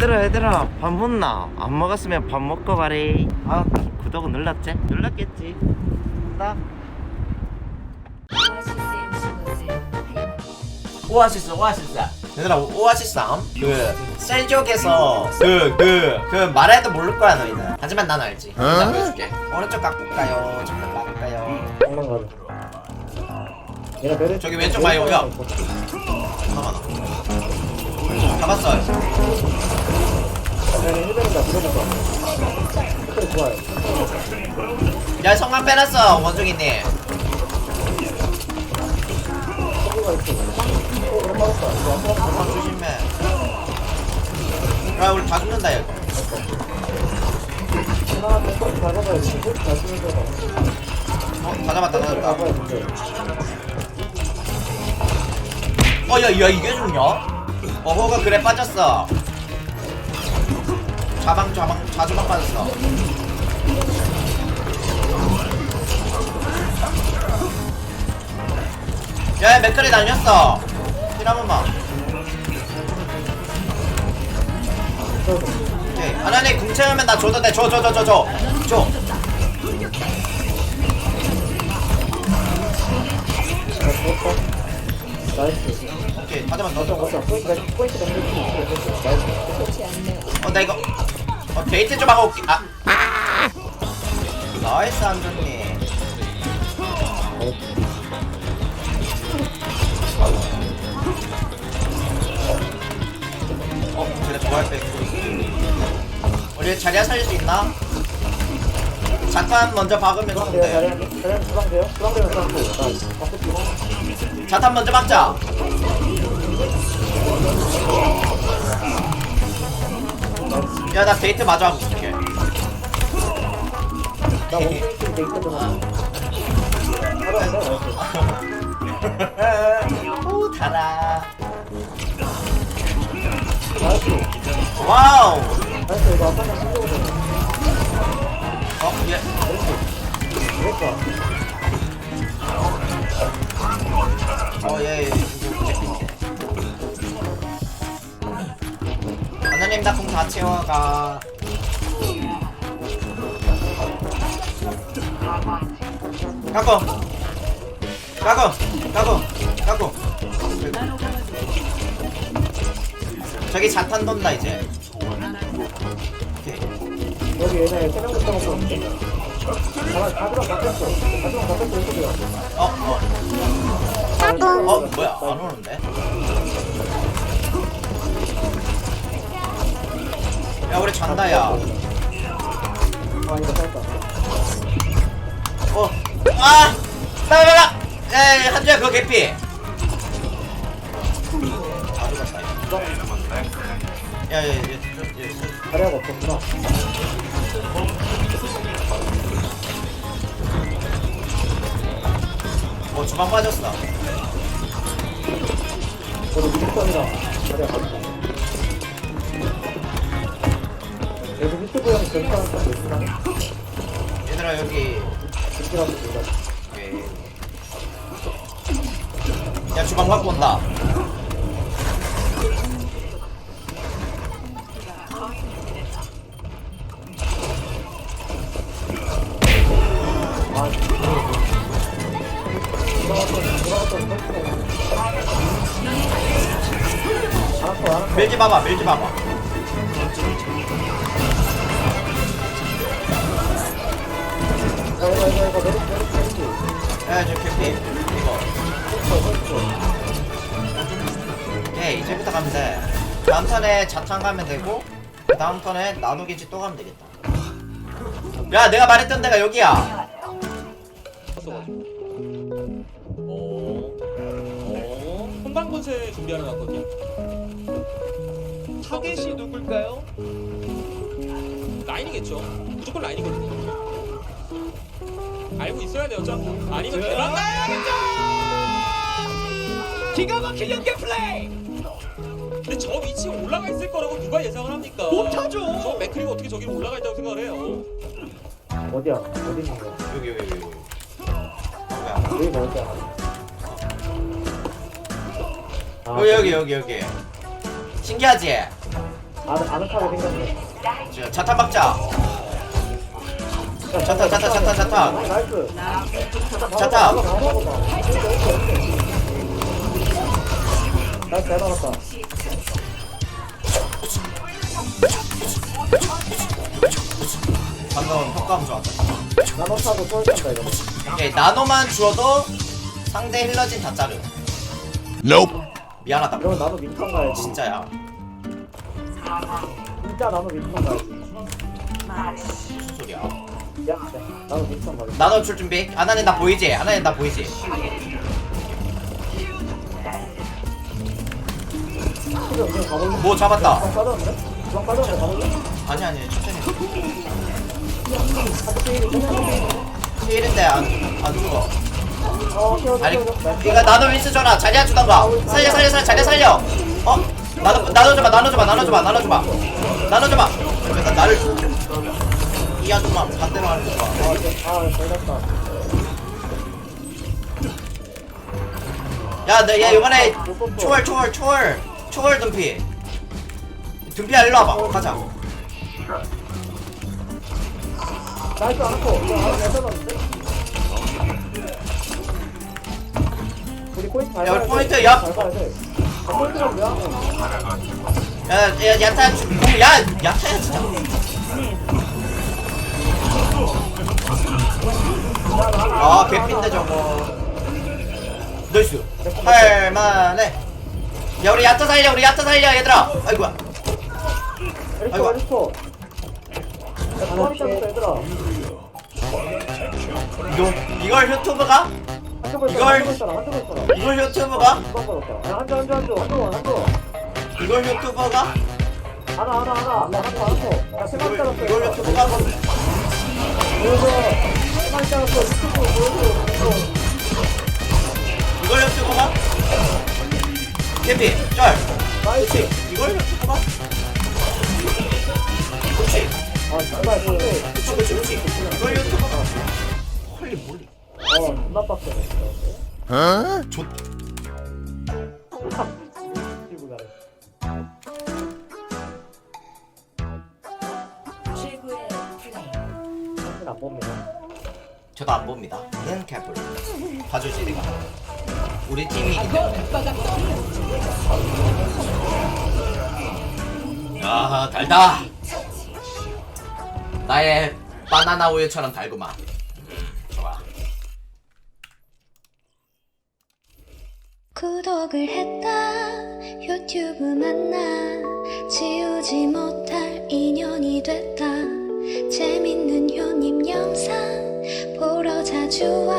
얘들아 얘들아 밥 먹나? 안 먹었으면 밥 먹고 말해 아 구독은 눌렀지? 눌렀겠지. 나 오아시스 오아시스. 얘들아 오- 오아시스함 그 셀족에서 그그그 말해도 모를 거야 너희는. 하지만 난 알지. 나 보여줄게. 오른쪽 깎을까요? 정면 깎을까요? 장난 가자. 얘가 저기 왼쪽 봐요, 야. 잠깐만 잡았어. 야 성광 빼놨어 원숭이님. 어 빠졌다. 아, 조심해 야 우리 다 죽는다 이거 어? 다 잡았다 다 잡았다 돼. 어 야 야 이게 죽냐? 어 호가 그래 빠졌어. 자방 자방 자주방 빠졌어. 야 맥클이 날렸어. 힐한 번만. 오케이 하나님 궁 채우면 나 줘도 돼. 줘 줘 줘 줘줘. 잘 죽었다. 나이스. 어, 나 이거 어, 데이트 좀 하고 올게. 아. 나이스 안전님. 어, 그래 좋아할 때. 우리 자리야 살릴 수 있나? 자탄 먼저 박으면. 좋은데. 자리한 자리한 수방돼요. 수방되면 수방돼. 나이스. 주고. 자탄 먼저 박자. 야, 나 데이트 마저 하고. 나이스. 오, 달아. 와우. 어, 얘. 그러니까. 어, 예, 예. 하나님 닭공 다 채워가. 까고. 까고. 까고. 까고. 저기 자탄 돈다 이제. 오케이. 여기 얘네 세명 붙어 놓고 어, 어. 어, 뭐야? 안 오는데? 야, 우리 잔다, 야. 아. 어. 아! 나가, 나가! 에이, 한주야, 그거 개피! 아, 죽었다, 이거. 야, 야, 야, 야, 야, 자리가 없었구나. 어, 주방 빠졌어. 저도 미드턴이랑 자리가 가지고. 여기 유튜브 형 전파하는 사람 있으나? 얘들아, 여기. 듣기라도 몰라. 오케이. 야, 주방 갖고 온다. 밀지 봐봐, 밀지 봐봐. 야 이거 이거 이거. 오케이 이제부터 가면 돼 다음 턴에 자탄 가면 되고 그 다음 턴에 나누기지 또 가면 되겠다 야 내가 말했던 데가 여기야 어, 선방건세 준비하러 갔거든요. 타겟이 누굴까요? 라인이겠죠. 무조건 라인이거든요. 알고 있어야 돼요, 점. 아니면 대박 나야겠죠. 기가 막힌 연계 플레이! 근데 저 위치에 올라가 있을 거라고 누가 예상을 합니까? 못하죠. 저 맥크리가 어떻게 저기로 올라가 있다고 생각을 해요? 어디야? 어디 있는 거야? 여기 여기 여기 여기 여기 어디야? 아, 여기 여기 여기 여기 신기하지? 아는 아는 타고 생겼네. 자, 자탄 박자 자탄 자탄 자탄 자탄 나이스. 자탄. 나이스 잘 받았다. 방금 효과음 좋았다 나노 타고 쏠 탄다 이거. 오케이 나노만 주어도 상대 힐러진 다 자르 미안하다 이러면 나도 민턴 가야지. 진짜야 진짜 나도 민턴 가야지. 무슨 소리야 야, 나도 민턴 가야지. 나노 줄 준비 아나님 나 보이지? 아나님 나 보이지? 그래, 그냥 가볼래? 뭐 잡았다 주방 빠졌는데? 주방 빠졌는데 가볼래? 아니 아니 천천히 끝내볼게. 힐인데 안, 안 죽어 아니. 이거 나노 윈스 줘라 자리야 주던가 살려 살려 살려 자리야 살려 어? 나눠 나눠줘봐 나눠줘봐 나눠줘봐 나눠줘봐 나눠줘봐 그러니까 나를 이 아줌마 반대로 하는 거 좋아 아, 잘 갔다. 야, 너, 얘 이번에 초월, 초월, 초월, 초월 dum피. dum피야, 일로 와봐. 가자. 나이스 안 하고. 이거 아직 안 잡았는데? 우리 포인트 잘 야, 우리. 포인트, 야. 아, 포인트가 뭐야? 야, 야, 야타야, 주- 공, 야, 야타야, 진짜. 아, 개핀데, 저거. 나이스. 할만해. 야, 우리 야타 살려, 우리 야타 살려, 얘들아. 아이고야. 에리스토, 아이고. 에리스토. 야, 가만히 있어, 얘들아. 이거, 이걸 유튜브가? 한쪽을 이걸- 한쪽을 한쪽을. 이걸 한쪽, 한쪽, 한쪽, 한쪽, 한쪽. 이걸? 하나, 하나, 하나. 야, 한쪽, 한쪽. 야, 세마리 이걸. 이걸 유튜브가? 보여줘. 세마리 잘랐어. 유튜브 보여줘. 이걸 유튜브가? 개피, 쩔. 나이스. 이걸 유튜브가? 그렇지. 아, 정말. 어, 존나 빡세네. 좋. 유튜브 가네. 사실 안 봅니다. 저도 안 봅니다. 는 캐플. 봐주지 내가. 우리 팀이기 때문에. 아 달다. 나의 바나나 우유처럼 달구만. 좋아. 구독을 했다. 유튜브 만나 지우지 못할 인연이 됐다. 재밌는 효님 영상 보러 자주 와